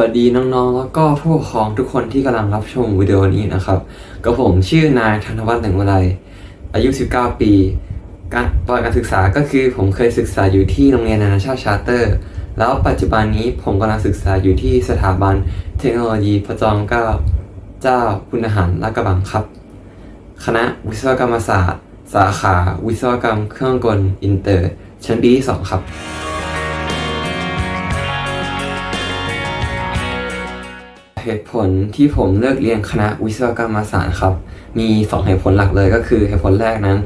สวัสดีน้องๆ แล้วก็ผู้ปกครองทุกคนที่กำลังรับชมวิดีโอนี้นะครับก็ผมชื่อนายธนวัฒน์หนึ่งวลัยอายุ 19 ปี การปวัติการศึกษาก็คือผมเคยศึกษาอยู่ที่โรงเรียนนานาชาติชาร์เตอร์ แล้วปัจจุบันนี้ผมกำลังศึกษาอยู่ที่สถาบันเทคโนโลยีพระจอมเกล้าเจ้าคุณทหารลาดกระบังครับ คณะวิศวกรรมศาสตร์ สาขาวิศวกรรมเครื่องกลอินเตอร์ ชั้นปีที่2ครับ เหตุผลที่ผมเลือกเรียนคณะวิศวกรรมศาสตร์ครับ มี 2 เหตุผลหลักเลยก็คือเหตุผลแรกนั้น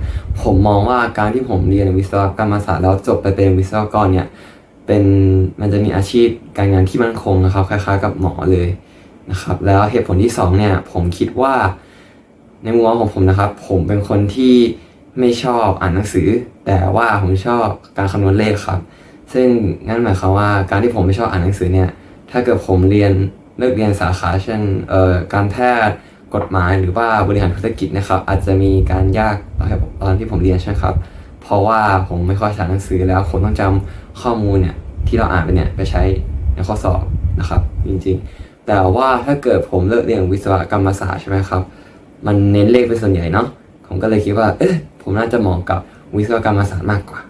ผมมองว่าการที่ผมเรียนวิศวกรรมศาสตร์แล้วจบไปเป็นวิศวกรเนี่ยเป็นมันจะมีอาชีพการงานที่มั่นคงนะครับคล้ายๆ กับหมอเลยนะครับ แล้วเหตุผลที่สองเนี่ยผมคิดว่าในมุมมองของผมนะครับ ผมเป็นคนที่ไม่ชอบอ่านหนังสือ แต่ว่าผมชอบการคำนวณเลขครับ ซึ่งงั้นหมายความว่าการที่ผมไม่ชอบอ่านหนังสือเนี่ยถ้าเกิดผมเรียน เลือกเรียนสาขาเช่นเอ่อการแพทย์กฎหมายหรือว่าบริหารธุรกิจนะครับ อาจจะมีการยากตอนที่ผมเรียนใช่ไหมครับ เพราะว่าผมไม่ค่อยอ่านหนังสือแล้วผมต้องจำข้อมูลเนี่ยที่เราอ่านไปเนี่ยไปใช้ในข้อสอบนะครับ จริงๆ แต่ว่าถ้าเกิดผมเลือกเรียนวิศวกรรมศาสตร์ใช่ไหมครับ มันเน้นเลขเป็นส่วนใหญ่เนาะผมก็เลยคิดว่าเอ๊ะผมน่าจะเหมาะกับวิศวกรรมศาสตร์มากกว่า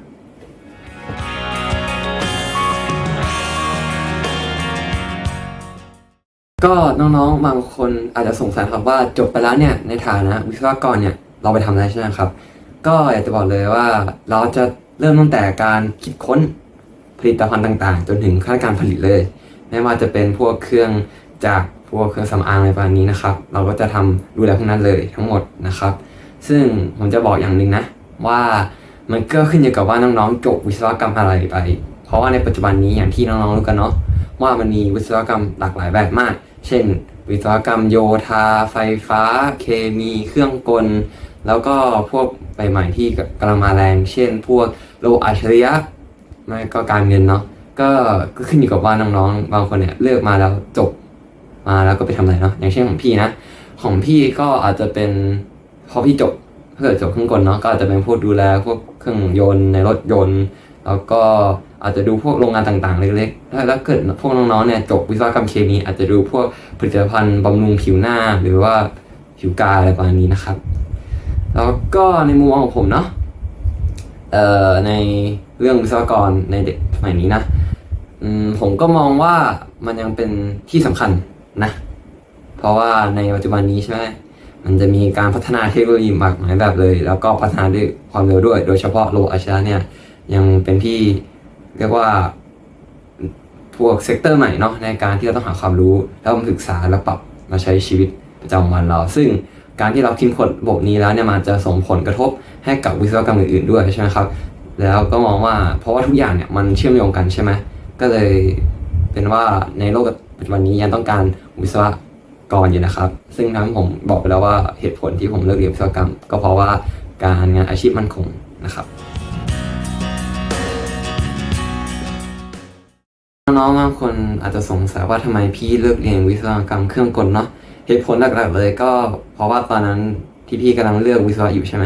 ก็น้องๆ บางคนอาจจะสงสัยครับว่าจบไปแล้วเนี่ยในฐานะวิศวกรเนี่ยเราไปทำอะไรใช่ไหมครับ ก็อยากจะบอกเลยว่าเราจะเริ่มตั้งแต่การคิดค้นผลิตภัณฑ์ต่างๆ จนถึงขั้นการผลิตเลย ไม่ว่าจะเป็นพวกเครื่องจากพวกเครื่องสำอางอะไรประมาณนี้นะครับ เราก็จะทำดูแลพวกนั้นเลยทั้งหมดนะครับ ซึ่งผมจะบอกอย่างหนึ่งนะ ว่ามันก็ขึ้นอยู่กับว่าน้องๆจบวิศวกรรมอะไรไป เพราะว่าในปัจจุบันนี้อย่างที่น้องๆรู้กันเนาะว่ามันมีวิศวกรรมหลากหลายแบบมาก เช่น วิศวกรรมโยธา ไฟฟ้า เคมีเครื่องกล แล้วก็พวกใหม่ๆที่กำลังมาแรง เช่น พวกโลอัจฉริยะไม่ก็การเงินเนาะก็ก็ขึ้นอยู่กับว่าน้องๆ บางคนเนี่ยเลือกมาแล้วจบมาแล้วก็ไปทำอะไรเนาะอย่างเช่นของพี่นะ ของพี่ก็อาจจะเป็นพอพี่จบถ้าเกิดจบเครื่องกลเนาะก็อาจจะเป็นพวกดูแลพวกเครื่องยนต์ในรถยนต์ แล้วก็ อาจจะดูพวกโรงงานต่างๆ เล็กๆ ถ้าแล้วเกิดพวกน้องๆ เนี่ยจบวิศวกรรมเคมีอาจจะดูพวกผลิตภัณฑ์บำรุงผิวหน้าหรือว่าผิวกายอะไรประมาณนี้นะครับ แล้วก็ในมุมมองของผมเนาะเอ่อในเรื่องวิศวกรในเด็กสมัยนี้นะผมก็มองว่ามันยังเป็นที่สำคัญนะ เพราะว่าในปัจจุบันนี้ใช่ไหมมันจะมีการพัฒนาเทคโนโลยีมากมายแบบเลย แล้วก็พัฒนาด้วยความเร็วด้วย โดยเฉพาะโลอัจฉริยะเนี่ยยังเป็นที่ เรียกว่าพวกเซกเตอร์ใหม่เนาะในการที่เราต้องหาความรู้ แล้วมาศึกษาแล้วปรับมาใช้ชีวิตประจำวันเรา ซึ่งการที่เราคิดค้นระบบนี้แล้วเนี่ยมันจะส่งผลกระทบให้กับวิศวกรรมอื่นๆด้วยใช่ไหมครับ แล้วก็มองว่าเพราะว่าทุกอย่างเนี่ยมันเชื่อมโยงกันใช่ไหมก็เลยเป็นว่าในโลกปัจจุบันนี้ยังต้องการวิศวกรอยู่นะครับ ซึ่งทั้งผมบอกไปแล้วว่าเหตุผลที่ผมเลือกเรียนวิศวกรรม ก็เพราะว่าการงานอาชีพมั่นคงนะครับ น้องๆบางคนอาจจะสงสัยว่าทำไมพี่เลือกเรียนวิศวกรรมเครื่องกลเนาะเหตุผลหลักๆเลยก็เพราะว่าตอนนั้นที่พี่กำลังเลือกวิศวะอยู่ใช่ไหม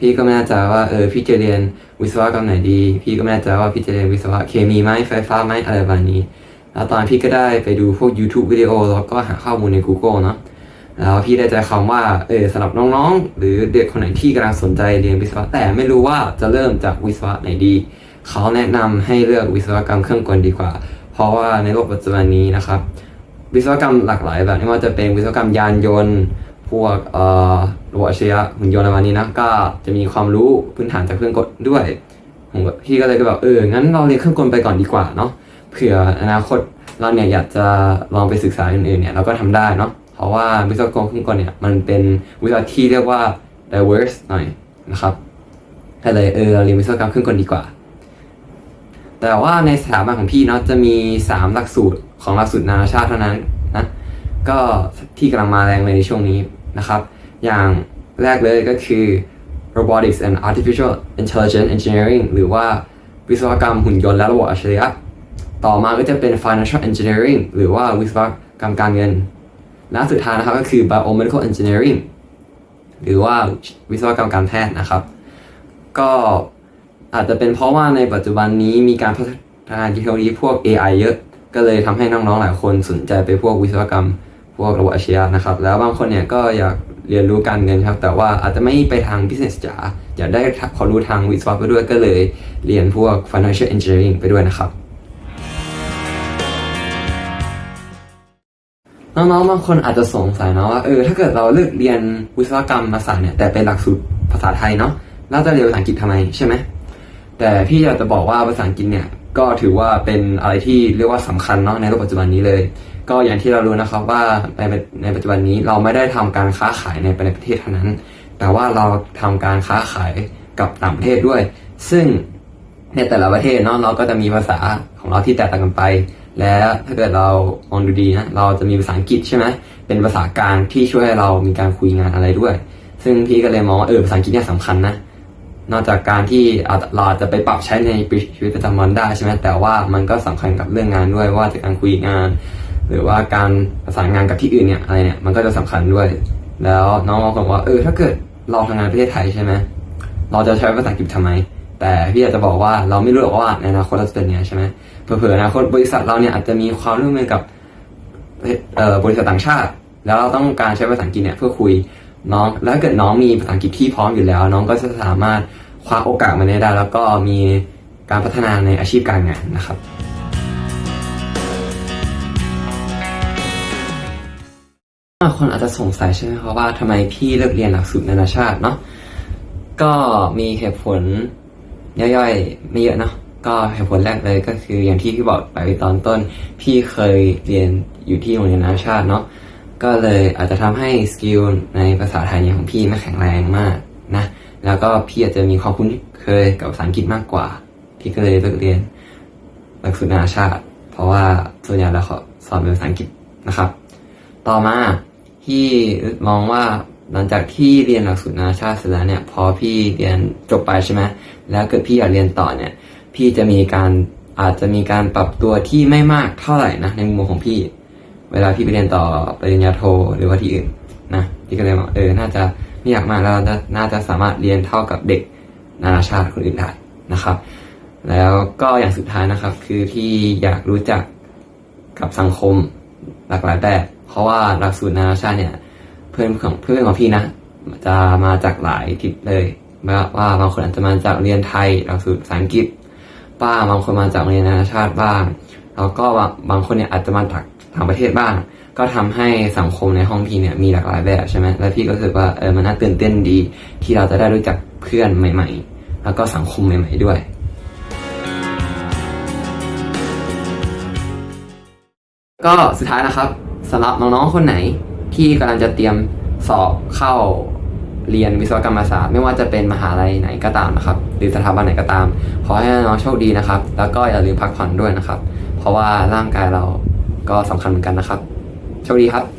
พี่ก็ไม่แน่ใจว่าเออพี่จะเรียนวิศวกรรมไหนดี พี่ก็ไม่แน่ใจว่าพี่จะเรียนวิศวะเคมีไหมไฟฟ้าไหมอะไรแบบนี้ แล้วตอนพี่ก็ได้ไปดูพวก YouTube วิดีโอแล้วก็หาข้อมูลใน Google เนาะแล้วพี่ได้ใจความว่าเออสำหรับน้องๆ หรือเด็กคนไหนที่กำลังสนใจเรียนวิศวะแต่ไม่รู้ว่าจะเริ่มจากวิศวะไหนดี เขาแนะนำให้เลือกวิศวกรรมเครื่องกลดีกว่า เพราะว่าในโลกปัจจุบันนี้นะครับวิศวกรรมหลากหลายแบบไม่ว่าจะเป็นวิศวกรรมยานยนต์ พวกเอ่อโลหะอัจฉริยะหุ่นยนต์อะไรนี้นะก็จะมีความรู้พื้นฐานจากเครื่องกลด้วยผมก็พี่ก็เลยก็แบบเอองั้นเราเรียนเครื่องกลไปก่อนดีกว่าเนาะเผื่ออนาคตเราเนี่ยอยากจะลองไปศึกษาอื่นๆเนี่ยเราก็ทำได้เนาะเพราะว่าวิศวกรรมเครื่องกลเนี่ยมันเป็นวิศวะที่เรียกว่า diverse หน่อยนะครับก็เลยเออเราเรียนวิศวกรรมเครื่องกลดีกว่า แต่ว่าในสถาบันของพี่เนาะจะมี 3 หลักสูตรของหลักสูตรนานาชาติเท่านั้นนะก็ที่กำลังมาแรงเลยในช่วงนี้นะครับ อย่างแรกเลยก็คือ robotics and artificial intelligence engineering หรือว่าวิศวกรรมหุ่นยนต์และระบบอัจฉริยะต่อมาก็จะเป็น financial engineering หรือว่าวิศวกรรมการเงิน และสุดท้ายนะครับก็คือ biomedical engineering หรือว่าวิศวกรรมการแพทย์นะครับ ก็ อาจจะเป็นเพราะว่าในปัจจุบันนี้มีการพัฒนาเทคโนโลยีพวก AI เยอะ ก็เลยทำให้น้องๆหลายคนสนใจไปพวกวิศวกรรม พวกระบบอาชีวะนะครับ แล้วบางคนเนี่ยก็อยากเรียนรู้การเงินครับ แต่ว่าอาจจะไม่ไปทาง business จ๋าอยากได้ความรู้ทางวิศวะไปด้วยก็เลยเรียนพวก financial engineering ไปด้วยนะครับน้องๆบางคนอาจจะสงสัยเนาะว่าเออถ้าเกิดเราเลือกเรียนวิศวกรรมมาศาสตร์เนี่ยแต่เป็นหลักสูตรภาษาไทยเนาะแล้วจะเรียนภาษาอังกฤษทำไมใช่ไหม แต่พี่อยากจะบอกว่าภาษาอังกฤษเนี่ยก็ถือว่าเป็นอะไรที่เรียกว่าสำคัญเนาะในโลกปัจจุบันนี้เลย ก็อย่างที่เรารู้นะครับว่าในในปัจจุบันนี้เราไม่ได้ทำการค้าขายในประเทศเท่านั้น แต่ว่าเราทำการค้าขายกับต่างประเทศด้วย ซึ่งในแต่ละประเทศเนาะเราก็จะมีภาษาของเราที่แตกต่างกันไป และถ้าเกิดเรามองดูดีนะเราจะมีภาษาอังกฤษใช่ไหมเป็นภาษากลางที่ช่วยให้เรามีการคุยงานอะไรด้วย ซึ่งพี่ก็เลยมองว่าเออภาษาอังกฤษเนี่ยสำคัญนะ นอกจากการที่อาจเราจะไปปรับใช้ในชีวิตประจำวันได้ใช่ไหมแต่ว่ามันก็สำคัญกับเรื่องงานด้วยว่าจากการคุยงาน หรือว่าการประสานงานกับที่อื่นเนี่ยอะไรเนี่ยมันก็จะสำคัญด้วย แล้วน้องบอกว่าเออถ้าเกิดเราทำงานประเทศไทยใช่ไหมเราจะใช้ภาษาอังกฤษทำไม แต่พี่อยากจะบอกว่าเราไม่รู้หรอกว่าในอนาคตเราจะเป็นยังไงใช่ไหมเผื่อๆอนาคตบริษัทเราเนี่ยอาจจะมีความร่วมมือกับบริษัทต่างชาติ แล้วเราต้องการใช้ภาษาอังกฤษเนี่ยเพื่อคุย น้องแล้วถ้าเกิดน้องมีภาษาอังกฤษที่พร้อมอยู่แล้ว น้องก็จะสามารถคว้าโอกาสมาได้ แล้วก็มีการพัฒนาในอาชีพการงานนะครับบางคนอาจจะสงสัยใช่ไหมครับว่าทำไมพี่เลือกเรียนหลักสูตรนานาชาติเนาะก็มีเหตุผลย่อยๆไม่เยอะเนาะก็เหตุผลแรกเลยก็คืออย่างที่พี่บอกไปตอนต้น พี่เคยเรียนอยู่ที่โรงเรียนนานาชาติเนาะ ก็เลยอาจจะทำให้สกิลในภาษาไทยเนี่ยของพี่ไม่แข็งแรงมากนะ แล้วก็พี่อาจจะมีความคุ้นเคยกับภาษาอังกฤษมากกว่า พี่ก็เลยเลือกเรียนหลักสูตรนานาชาติ เพราะว่าส่วนใหญ่แล้วเขาสอนเป็นภาษาอังกฤษนะครับ ต่อมาพี่มองว่าหลังจากที่เรียนหลักสูตรนานาชาติเสร็จแล้วเนี่ย พอพี่เรียนจบไปใช่ไหมแล้วเกิดพี่อยากเรียนต่อเนี่ย พี่จะมีการอาจจะมีการปรับตัวที่ไม่มากเท่าไหร่นะในมุมมองของพี่ เวลาพี่ไปเรียนต่อปริญญาโทหรือว่าที่อื่นนะพี่ก็เลยมองเออน่าจะไม่อยากมากแล้วน่าจะสามารถเรียนเท่ากับเด็กนานาชาติคนอื่นได้นะครับ แล้วก็อย่างสุดท้ายนะครับ คือพี่อยากรู้จักกับสังคมหลากหลายแบบเพราะว่าหลักสูตรนานาชาติเนี่ย เพื่อนของเพื่อนของพี่นะ จะมาจากหลายทิศเลยว่าว่าบางคนอาจจะมาจากเรียนไทยหลักสูตรภาษาอังกฤษบ้างบางคนมาจากเรียนนานาชาติบ้าง แล้วก็บางคนเนี่ยอาจจะมาจาก ต่างประเทศบ้าง ก็ทำให้สังคมในห้องพี่เนี่ยมีหลากหลายแบบใช่ไหมแล้วพี่ก็รู้สึกว่าเออมันน่าตื่นเต้นดี ที่เราจะได้รู้จักเพื่อนใหม่ ๆ แล้วก็สังคมใหม่ ๆ ด้วยก็สุดท้ายนะครับสำหรับน้องๆคนไหนที่กำลังจะเตรียมสอบเข้าเรียนวิศวกรรมศาสตร์ ไม่ว่าจะเป็นมหาลัยไหนก็ตามนะครับ หรือสถาบันไหนก็ตาม ขอให้น้องโชคดีนะครับ แล้วก็อย่าลืมพักผ่อนด้วยนะครับ เพราะว่าร่างกายเรา ก็สำคัญเหมือนกันนะครับโชคดีครับ